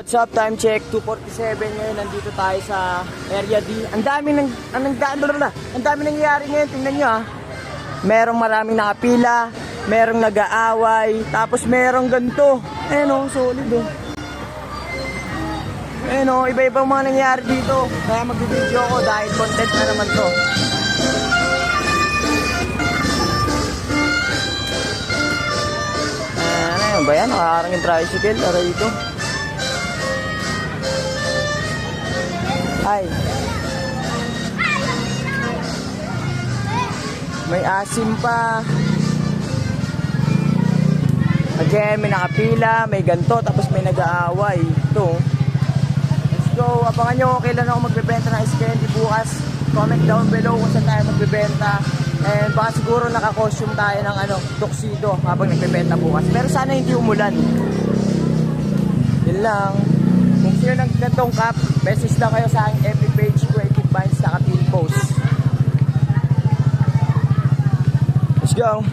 What's up? Time check 2:47 ngayon nandito tayo sa area D. Ang dami nang ang dami ang dami nangyayari ngayon. Tingnan niyo ah. Merong maraming nakapila, merong nag-aaway, tapos merong ganito. Ayun oh, solid oh. Ayun oh, iba-ibang mga nangyayari dito. Kaya mag-video ako dahil content na naman to. Ano yun ba yan? Nakakarang yung tricycle. Aray ito. Ay. May asim pa. Again, may nakapila, may ganto, tapos may nag-aaway. Ito. Let's go. Abangan nyo, kailan ako magbebenta ng ice bukas. Comment down below kung saan tayo magbebenta. And baka siguro naka-costume tayo ng ano, tuxedo habang nagbebenta bukas. Pero sana hindi umulan. Yun lang. Gantong cap, message lang kayo sa aking FB page, Creative Minds, naka-pin post. Let's go.